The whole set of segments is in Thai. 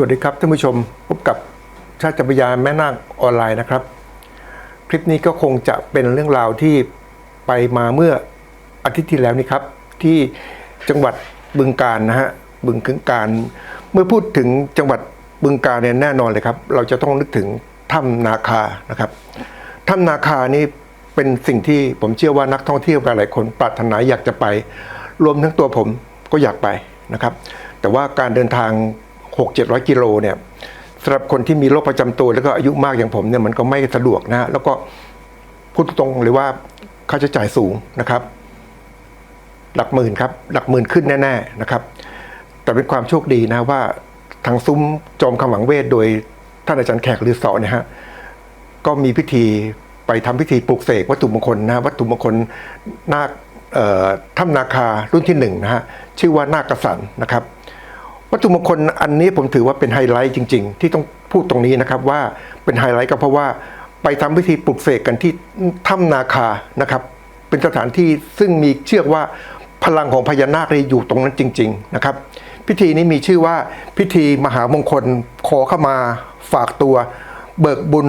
สวัสดีครับท่านผู้ชมพบกับชาติจักรยานแม่นาคออนไลน์นะครับ คลิปนี้ก็คงจะเป็นเรื่องราวที่ไปมาเมื่ออาทิตย์ที่แล้วนี่ครับ ที่จังหวัดบึงกาฬนะฮะบึงกึงการ เมื่อพูดถึงจังหวัดบึงกาฬเนี่ยแน่นอนเลยครับ เราจะต้องนึกถึงถ้ำนาคานะครับถ้ำนาคานี่เป็นสิ่งที่ผมเชื่อว่านักท่องเที่ยวหลายคนปรารถนาอยากจะไป รวมทั้งตัวผมก็อยากไปนะครับ แต่ว่าการเดินทาง 6-700 กิโลเนี่ยสำหรับคนที่มีโรคประจำตัวแล้วก็อายุมากอย่างผมเนี่ยมันก็ไม่สะดวกนะแล้วก็พูดตรงเลยว่าค่าใช้จ่ายสูงนะครับ หลักหมื่นครับ หลักหมื่นขึ้นแน่ ๆนะครับ แต่เป็นความโชคดีนะว่าทางซุ้มจอมคำหวังเวทโดยท่านอาจารย์แขกหรือสอเนี่ยฮะก็มีพิธีไปทำพิธีปลุกเสกวัตถุมงคลนะฮะวัตถุมงคลนาคถ้ำนาคารุ่นที่หนึ่งนะฮะชื่อว่านาคกระสันนะครับ วัตถุมงคลอันนี้ผมถือว่าเป็นไฮไลท์จริง ๆ ที่ต้องพูดตรงนี้นะครับว่าเป็นไฮไลท์ก็เพราะว่าไปทำพิธีปลุกเสกกันที่ถ้ำนาคานะครับ เป็นสถานที่ซึ่งมีเชื่อว่าพลังของพญานาคเลยอยู่ตรงนั้นจริง ๆนะครับ พิธีนี้มีชื่อว่าพิธีมหามงคลขอเข้ามาฝากตัว เบิกบุญ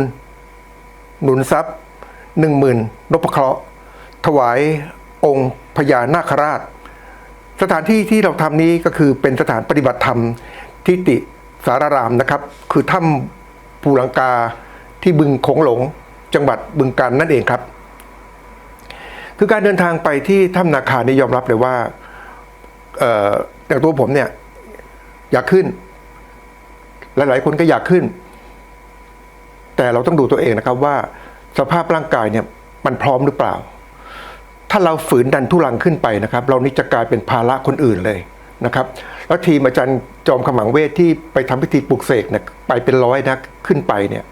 หนุนทรัพย์หนึ่งหมื่นนพเคราะห์ถวายองค์พญานาคราช สถานที่ที่เราทำนี้ก็คือเป็นสถานปฏิบัติธรรมทิติสารารามนะครับ คือถ้ำภูลังกาที่บึงโขงหลง จังหวัดบึงกาฬนั่นเองครับ คือการเดินทางไปที่ถ้ำนาคานี่ยอมรับเลยว่าเอ่ออย่างตัวผมเนี่ยอยากขึ้น หลาย ๆ คนก็อยากขึ้น แต่เราต้องดูตัวเองนะครับว่าสภาพร่างกายเนี่ยมันพร้อมหรือเปล่า ถ้าเราฝืนดันทุลังขึ้นไปนะครับ เรานี่จะกลายเป็นภาระคนอื่นเลยนะครับ แล้วทีมอาจารย์จอมขมังเวทที่ไปทำพิธีปลุกเสกนี่ยไปเป็นร้อยนะขึ้นไปเนี่ย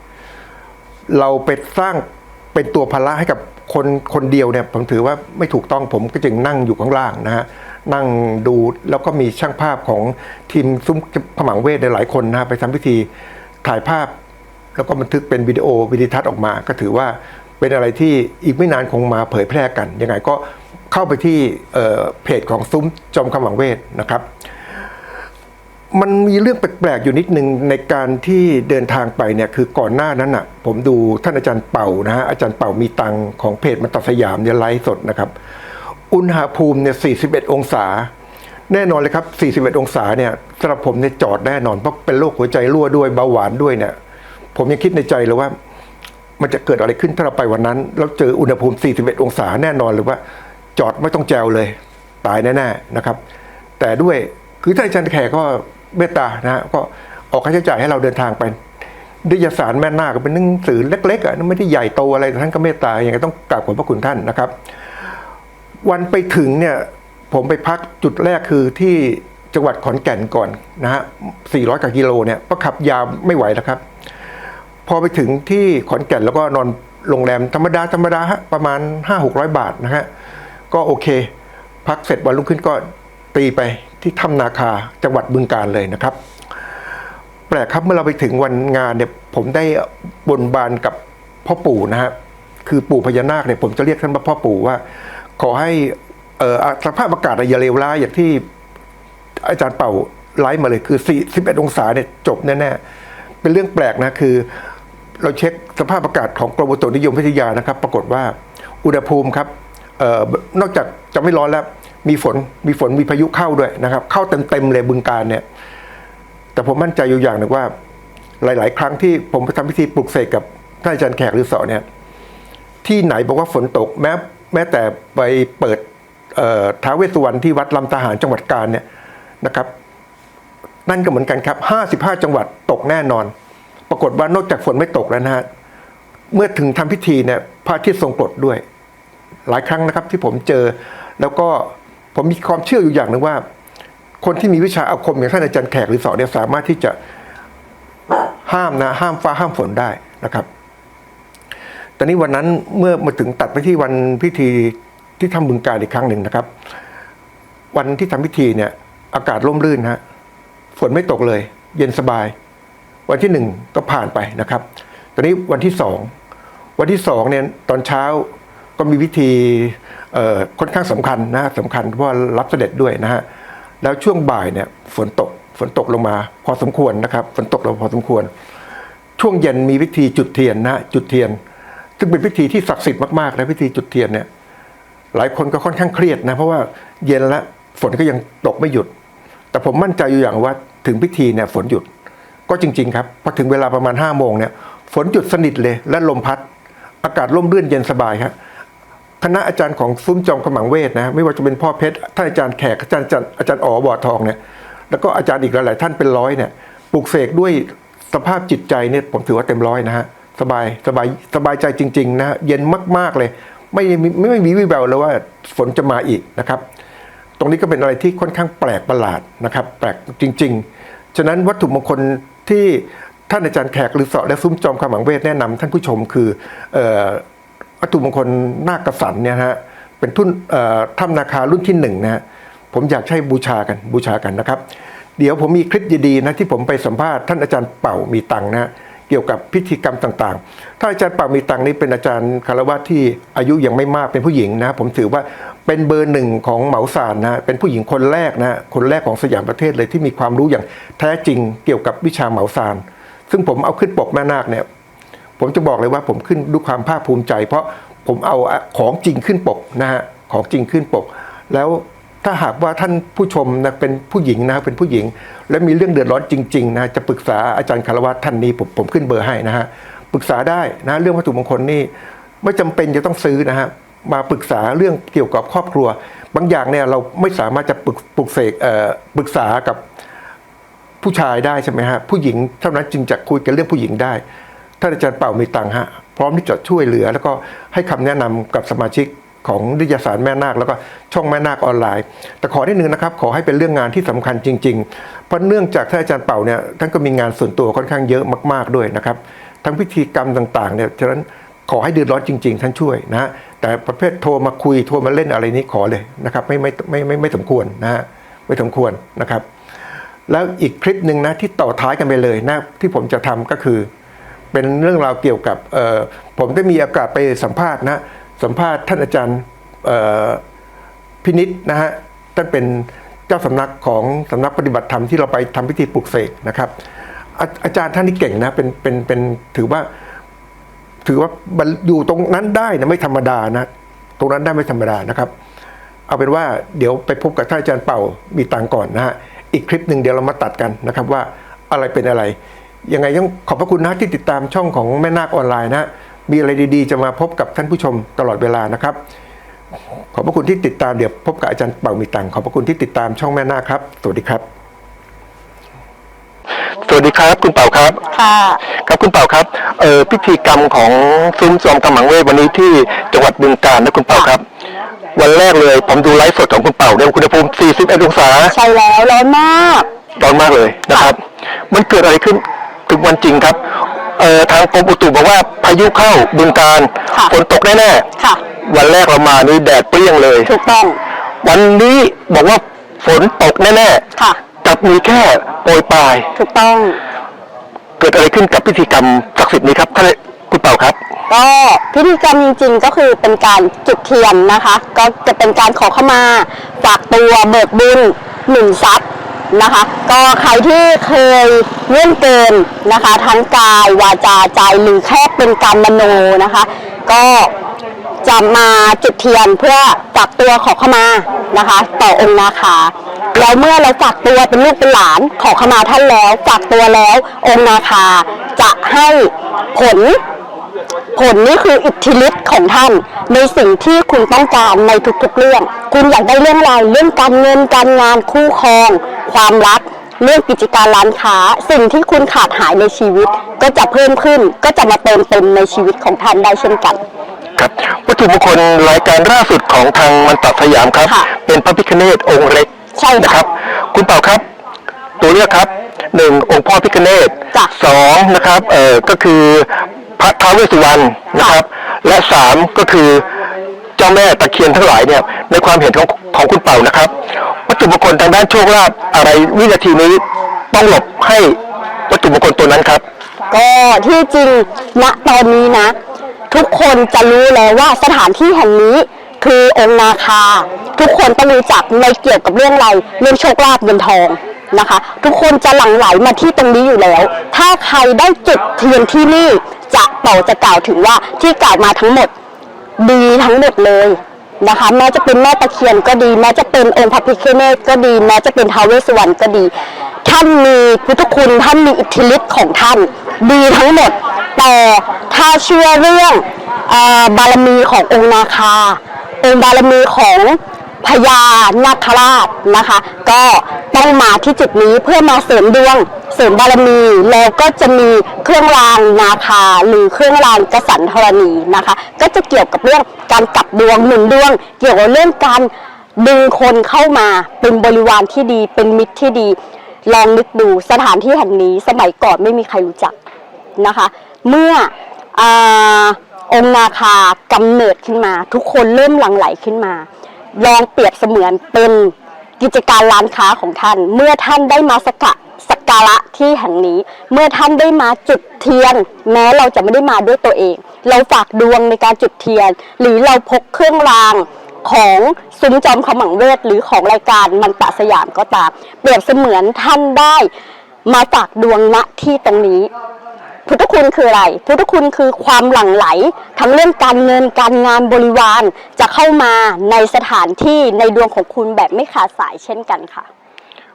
เราไปสร้างเป็นตัวภาระให้กับคนคนเดียวเนี่ยผมถือว่าไม่ถูกต้องผมก็จึงนั่งอยู่ข้างล่างนะฮะนั่งดูแล้วก็มีช่างภาพของทีมซุ้มขมังเวทหลายคนนะไปทำพิธีถ่ายภาพ แล้วก็บันทึกเป็นวิดีโอวิดีทัศน์ออกมา ก็ถือว่า เป็นอะไรที่อีกไม่นานคงมาเผยแพร่กัน ยังไงก็เข้าไปที่เเพจของซุ้มจอมขมังเวทนะครับ มันมีเรื่องแปลกๆอยู่นิดนึงในการที่เดินทางไปเนี่ยคือก่อนหน้านั้นอะผมดูท่านอาจารย์เป่านะฮะอาจารย์เป่ามีตังของเพจมันตัดสยามเนี่ยไลฟ์สดนะครับ อุณหภูมิเนี่ย 41 องศา แน่นอนเลยครับ 41 องศาเนี่ยสำหรับผมเนี่ยจอดแน่นอนเพราะเป็นโรคหัวใจรั่วด้วยเบาหวานด้วยเนี่ยผมยังคิดในใจเลยว่า มันจะเกิดอะไรขึ้นถ้าเราไปวันนั้นแล้วเจออุณหภูมิ 41 องศาแน่นอนเลยว่า จอดไม่ต้องแจวเลย ตายแน่ๆนะครับ แต่ด้วยคือท่านอาจารย์แขกก็เมตตานะฮะก็ออกค่าใช้จ่ายให้เราเดินทางไปดิยสารแม่นาคก็เป็นหนังสือเล็กๆอะไม่ได้ใหญ่โตอะไรแต่ท่านก็เมตตาอย่างไรต้องกราบขอบพระคุณท่านนะครับ วันไปถึงเนี่ยผมไปพักจุดแรกคือที่จังหวัดขอนแก่นก่อนนะฮะ400กว่ากิโลเนี่ยก็ขับยาวไม่ไหวแล้วครับ พอไปถึงที่ขอนแก่นแล้วก็นอนโรงแรมธรรมดาธรรมดาฮะประมาณ 5 6 0 0 บาทนะฮะก็โอเค พักเสร็จวันรุ่งขึ้นก็ตีไปที่ถ้ำนาคาจังหวัดบึงกาฬเลยนะครับ แปลกครับเมื่อเราไปถึงวันงานเนี่ยผมได้บนบานกับพ่อปู่นะฮะคือปู่พญานาคเนี่ยผมจะเรียกท่านว่าพ่อปู่ว่า ขอให้เออสภาพอากาศอย่าเลวร้ายอย่างที่อาจารย์เป่าไลฟ์มาเลยคือ41องศาเนี่ยจบแน่ๆเป็นเรื่องแปลกนะคือ เราเช็คสภาพอากาศของกรมอุตุนิยมวิทยานะครับ ปรากฏว่าอุณหภูมิครับออนอกจากจะไม่ร้อนแล้ว มีฝนมีฝนมีพายุเข้าด้วยนะครับ เข้าเต็มๆเลยบึงการเนี่ย แต่ผมมั่นใจอยู่อย่างหนึ่งว่า หลาย ๆ ครั้งที่ผมไปทำพิธีปลุกเสกกับท่านอาจารย์แขกหรือสอเนี่ย ที่ไหนบอกว่าฝนตกแม้แม้แต่ไปเปิดเท้าเวสสุวรรณที่วัดลำทหารจังหวัดกาญเนี่ยนะครับ นั่นก็เหมือนกันครับ 55 จังหวัดตกแน่นอนากฏว่านอกจากฝนไม่ตกแล้วนะฮะเมื่อถึงทำพิธีเนี่ยพระอาทิตย์ทรงกรดด้วย หลายครั้งนะครับที่ผมเจอ แล้วก็ผมมีความเชื่ออยู่อย่างหนึ่งว่า คนที่มีวิชาอาคมอย่างท่านอาจารย์แขกหรือสอนเนี่ยสามารถที่จะห้ามนะห้ามฟ้าห้ามฝนได้นะครับตอนนี้วันนั้นเมื่อมาถึงตัดไปที่วันพิธีที่ทำบึงการอีกครั้งหนึ่งนะครับ วันที่ทำพิธีเนี่ย อากาศร่มรื่นฮะฝนไม่ตกเลย เย็นสบาย วันที่หนึ่งก็ผ่านไปนะครับ ตอนนี้วันที่สองวันที่สองเนี่ยตอนเช้าก็มีพิธีค่อนข้างสำคัญนะสำคัญเพราะรับเสด็จด้วยนะฮะแล้วช่วงบ่ายเนี่ยฝนตกฝนตกลงมาพอสมควรนะครับฝนตกลงพอสมควร ช่วงเย็นมีพิธีจุดเทียนนะจุดเทียน ซึ่งเป็นพิธีที่ศักดิ์สิทธิ์มากๆนะพิธีจุดเทียนเนี่ยหลายคนก็ค่อนข้างเครียดนะเพราะว่าเย็นแล้วฝนก็ยังตกไม่หยุด แต่ผมมั่นใจอยู่อย่างว่าถึงพิธีเนี่ยฝนหยุด ก็จริง ๆ ครับพอถึงเวลาประมาณ5้าโมงเนี่ยฝนหยุดสนิทเลยและลมพัด อากาศร่มรื่นเย็นสบายครับคณะอาจารย์ของซุ้มจอมขมังเวทนะไม่ว่าจะเป็นพ่อเพชรท่านอาจารย์แขกอาจารย์อาจารย์อาจารย์อ๋อบอดทองเนี่ยแล้วก็อาจารย์อีกหลาย ๆ ท่านเป็นร้อยเนี่ยปลูกเสกด้วยสภาพจิตใจเนี่ยผมถือว่าเต็มร้อยนะฮะสบายสบายสบายใจจริง ๆ นะเย็นมาก ๆ เลย ไม่ไม่ไม่มีวิแววเลยว่าฝนจะมาอีกนะครับ ตรงนี้ก็เป็นอะไรที่ค่อนข้างแปลกประหลาดนะครับ แปลกจริง ๆ ฉะนั้นวัตถุมงคล ที่ท่านอาจารย์แขกหรือเสาะและซุ้มจอมขมังเวทแนะนำท่านผู้ชมคือวัตถุมงคลนาคกษันเนี่ยฮะเป็นทุนเอ่อถ้ำนาคารุ่นที่หนึ่งนะผมอยากให้บูชากันบูชากันนะครับ เดี๋ยวผมมีคลิปดีๆนะที่ผมไปสัมภาษณ์ท่านอาจารย์เป่ามีตังนะเกี่ยวกับพิธีกรรมต่างๆท่านอาจารย์เป่ามีตังนี่เป็นอาจารย์คารวะที่อายุยังไม่มากเป็นผู้หญิงนะผมถือว่า เป็นเบอร์หนึ่งของเหมาซานนะเป็นผู้หญิงคนแรกนะคนแรกของสยามประเทศเลยที่มีความรู้อย่างแท้จริงเกี่ยวกับวิชาเหมาซานซึ่งผมเอาขึ้นปกแม่นาคเนี่ยผมจะบอกเลยว่าผมขึ้นด้วยความภาคภูมิใจ เพราะผมเอาของจริงขึ้นปกนะฮะของจริงขึ้นปก แล้วถ้าหากว่าท่านผู้ชมนะเป็นผู้หญิงนะเป็นผู้หญิง และมีเรื่องเดือดร้อนจริงๆนะจะปรึกษาอาจารย์คารวะท่านนี้ผมผมขึ้นเบอร์ให้นะฮะปรึกษาได้นะเรื่องวัตถุมงคลนี่ไม่จำเป็นจะต้องซื้อนะฮะ มาปรึกษาเรื่องเกี่ยวกับครอบครัว บางอย่างเนี่ยเราไม่สามารถจะปรึกปรึกเสกเอ่อปรึกษากับผู้ชายได้ใช่ไหมฮะผู้หญิงเท่านั้นจึงจะคุยกันเรื่องผู้หญิงได้ท่านอาจารย์เป่ามีตังค์ฮะพร้อมที่จะช่วยเหลือ แล้วก็ให้คำแนะนำกับสมาชิกของนิยสารแม่นาคแล้วก็ช่องแม่นาคออนไลน์ แต่ขอได้หนึ่งนะครับ ขอให้เป็นเรื่องงานที่สำคัญจริง ๆ เพราะเนื่องจากท่านอาจารย์เป่าเนี่ยท่านก็มีงานส่วนตัวค่อนข้างเยอะมาก ๆด้วยนะครับ ทั้งพิธีกรรมต่างๆเนี่ยฉะนั้น ขอให้เดือดร้อนจริง ๆ ท่านช่วยนะฮะแต่ประเภทโทรมาคุยโทรมาเล่นอะไรนี้ขอเลยนะครับไม่ไม่ไม่ไม่ไม่สมควรนะฮะไม่สมควรนะครับ แล้วอีกคลิปหนึ่งนะที่ต่อท้ายกันไปเลยนะที่ผมจะทำก็คือ เป็นเรื่องราวเกี่ยวกับเอ่อผมได้มีโอกาสไปสัมภาษณ์นะสัมภาษณ์ท่านอาจารย์เอ่อพินิษนะฮะท่านเป็นเจ้าสำนักของสำนักปฏิบัติธรรมที่เราไปทำพิธีปลุกเสกนะครับอาอาจารย์ท่านนี้เก่งนะเป็นเป็นเป็นถือว่า ถือว่าอยู่ตรงนั้นได้นะไม่ธรรมดานะ ตรงนั้นได้ไม่ธรรมดานะครับ เอาเป็นว่าเดี๋ยวไปพบกับท่านอาจารย์เป่ามีตังก่อนนะฮะอีกคลิปหนึ่งเดี๋ยวเรามาตัดกันนะครับว่าอะไรเป็นอะไร ยังไงต้องขอบพระคุณนะที่ติดตามช่องของแม่นาคออนไลน์นะมีอะไรดีๆ จะมาพบกับท่านผู้ชมตลอดเวลานะครับ ขอบพระคุณที่ติดตามเดี๋ยวพบกับอาจารย์เป่ามีตังขอบพระคุณที่ติดตามช่องแม่นาคครับ สวัสดีครับ วัสดีครับ คุณเป่าครับ ค่ะ ครับคุณเป่าครับเอ่อพิธีกรรมของซุ้มจอมกำมังเวทวันนี้ที่จังหวัดบึงกาฬนะคุณเป่าครับ วันแรกเลยผมดูไลฟ์สดของคุณเป่าเนี่ยอุณหภูมิ41องศาใช่แล้วร้อนมาก ร้อนมากเลยนะครับ มันเกิดอะไรขึ้นถึงวันจริงครับเอ่อทางกรมอุตุบอกว่าพายุเข้าบึงกาฬค่ะ ฝนตกแน่ค่ะ ๆวันแรกเรามานี่แดดเปรี้ยงเลย ถูกต้อง วันนี้บอกว่าฝนตกแน่ค่ะ ๆ กลับมีแค่โปรยปลาย ถูกต้อง เกิดอะไรขึ้นกับพิธีกรรมศักดิ์สิทธิ์นี้ครับท่านคุณเป่าครับ ก็พิธีกรรมจริงๆก็คือเป็นการจุดเทียนนะคะ ก็จะเป็นการขอเข้ามาฝากตัวเบิกบุญหนึ่งทรัพย์นะคะ ก็ใครที่เคยเลื่อนเกินนะคะ ทั้งกายวาจาใจหรือแค่เป็นการมโนนะคะ ก็ จะมาจุดเทียนเพื่อฝากตัวขอเข้ามานะคะ ต่อองค์นาคาแล้วเมื่อเราฝากตัวเป็นลูกเป็นหลานขอเข้ามาท่านแล้วฝากตัวแล้วองค์นาคาจะให้ผล ผลนี่คืออิทธิฤทธิ์ของท่าน ในสิ่งที่คุณต้องการในทุกๆเรื่อง คุณอยากได้เรื่องอะไรเรื่องการเงินการงานคู่ครอง ความรักเรื่องกิจการร้านค้า สิ่งที่คุณขาดหายในชีวิต ก็จะเพิ่มขึ้นก็จะมาเติมเต็มในชีวิตของท่านได้เช่นกัน ครับ วัตถุมงคลรายการล่าสุดของทางมันตัดสยามครับ ค่ะเป็นพระพิฆเนศองค์เล็กใช่ค่ะนะครับ คุณเป่าครับ ตัวเลือกครับหนึ่งองค์พ่อพิฆเนศจ้ะสองนะครับเอ่อก็คือพระท้าวเวสสุวรรณนะครับ และสามก็คือเจ้าแม่ตะเคียนทั้งหลายเนี่ยในความเห็นของของคุณเป่านะครับ วัตถุมงคลทางด้านโชคลาภอะไรวินาทีนี้ต้องหลบให้วัตถุมงคลตัวนั้นครับ ก็ที่จริงณตอนนี้นะ ทุกคนจะรู้แล้วว่าสถานที่แห่งนี้คือองค์นาคา ทุกคนต้องรู้จักในเกี่ยวกับเรื่องอะไรเรื่องโชคลาภเงินทองนะคะ ทุกคนจะหลั่งไหลมาที่ตรงนี้อยู่แล้ว ถ้าใครได้จุดเทียนที่นี่จะเป่าจะกล่าวถึงว่าที่กล่าวมาทั้งหมดดีทั้งหมดเลยนะคะแม้จะเป็นแม่ตะเคียนก็ดี แม้จะเป็นองค์พระพิฆเนศก็ดี แม้จะเป็นท้าวเวสสวรรณก็ดี ท่านมีพุทธคุณท่านมีอิทธิฤทธิ์ของท่าน ดีทั้งหมด แต่ถ้าเชื่อเรื่องอบารมีขององค์นาคาองค์บารมีของพญานาคราชนะคะ ก็ต้องมาที่จุดนี้เพื่อมาเสริมดวง เสริมบารมีแล้วก็จะมีเครื่องรางนาคาหรือเครื่องรางกสันธรณีนะคะ ก็จะเกี่ยวกับเรื่องการกลับดวงหนุนดวง เกี่ยวกับเรื่องการดึงคนเข้ามาเป็นบริวารที่ดีเป็นมิตรที่ดี ลองนึกดูสถานที่แห่งนี้สมัยก่อนไม่มีใครรู้จัก นะคะ เมื่ออองค์นาคากำเนิดขึ้นมา ทุกคนเริ่มหลั่งไหลขึ้นมา ลองเปรียบเสมือนเป็นกิจการร้านค้าของท่าน เมื่อท่านได้มาสกะสักการะที่แห่งนี้ เมื่อท่านได้มาจุดเทียน แม้เราจะไม่ได้มาด้วยตัวเอง เราฝากดวงในการจุดเทียน หรือเราพกเครื่องรางของซุ้มจอมขมังเวทหรือของรายการมันตะสยามก็ตาม เปรียบเสมือนท่านได้มาฝากดวงณที่ตรงนี้ พุทธคุณคืออะไร พุทธคุณคือความหลั่งไหล ทั้งเรื่องการเงินการงานบริวาร จะเข้ามาในสถานที่ในดวงของคุณแบบไม่ขาดสายเช่นกันค่ะ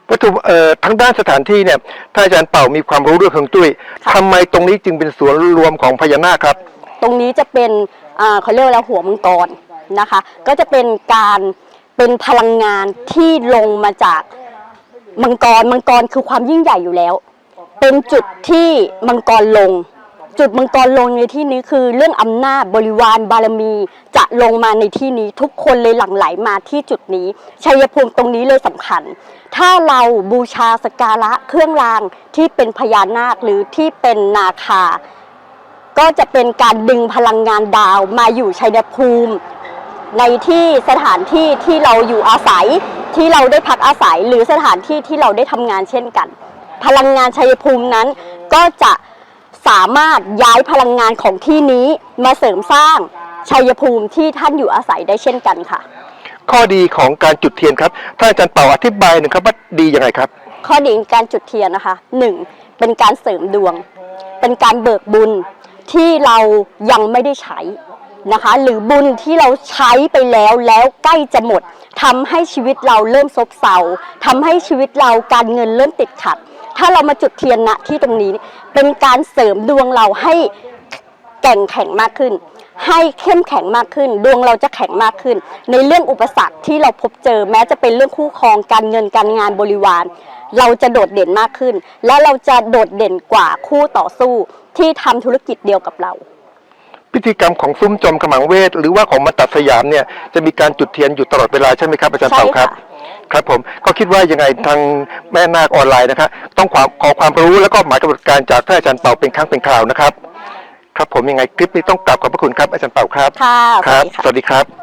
วัตถุเอ่อทั้งด้านสถานที่เนี่ยถ้าอาจารย์เป่ามีความรู้เรื่องฮวงจุ้ยค่ะทำไมตรงนี้จึงเป็นสวนรวมของพญานาคครับ ตรงนี้จะเป็นอ่าเขาเรียกว่าอะไรหัวมังกรนะคะ ก็จะเป็นการเป็นพลังงานที่ลงมาจากมังกรมังกรคือความยิ่งใหญ่อยู่แล้ว เป็นจุดที่มังกรลง จุดมังกรลงในที่นี้คือ เรื่องอำนาจบริวารบารมีจะลงมาในที่นี้ทุกคนเลยหลั่งไหลมาที่จุดนี้ชัยภูมิตรงนี้เลยสำคัญ ถ้าเราบูชาสกการะเครื่องรางที่เป็นพญานาคหรือที่เป็นนาคา ก็จะเป็นการดึงพลังงานดาวมาอยู่ชัยภูมิในที่สถานที่ที่เราอยู่อาศัยที่เราได้พักอาศัยหรือสถานที่ที่เราได้ทำงานเช่นกัน พลังงานชัยภูมินั้น ก็จะสามารถย้ายพลังงานของที่นี้มาเสริมสร้างชัยภูมิที่ท่านอยู่อาศัยได้เช่นกันค่ะ ข้อดีของการจุดเทียนครับถ้าอาจารย์เป่าอธิบายหนึ่งครับว่าดียังไงครับ ข้อดีของการจุดเทียนนะคะหนึ่งเป็นการเสริมดวง เป็นการเบิกบุญที่เรายังไม่ได้ใช้นะคะ หรือบุญที่เราใช้ไปแล้วแล้วใกล้จะหมดทำให้ชีวิตเราเริ่มซบเซาทำให้ชีวิตเราการเงินเริ่มติดขัด ถ้าเรามาจุดเทียนณที่ตรงนี้ เป็นการเสริมดวงเราให้แก่งแข็งมากขึ้น ให้เข้มแข็งมากขึ้น ดวงเราจะแข็งมากขึ้น ในเรื่องอุปสรรคที่เราพบเจอแม้จะเป็นเรื่องคู่ครองการเงินการงานบริวาร เราจะโดดเด่นมากขึ้น และเราจะโดดเด่นกว่าคู่ต่อสู้ที่ทำธุรกิจเดียวกับเรา พิธีกรรมของซุ้มจอมขมังเวท หรือว่าของมันตัดสยามเนี่ยจะมีการจุดเทียนอยู่ตลอดเวลาใช่ไหมครับอาจารย์เป่าครับใช่ค่ะครับผมก็คิดว่ายังไงทางแม่นาคออนไลน์นะครับต้องความขอความรู้แล้วก็หมายกำหนดการจากท่านอาจารย์เป่าเป็นครั้งเป็นคราวนะครับ ครับผมยังไงคลิปนี้ต้องกลับขอบพระคุณครับอาจารย์เป่าครับค่ะครับสวัสดีค่ะ สวัสดีครับ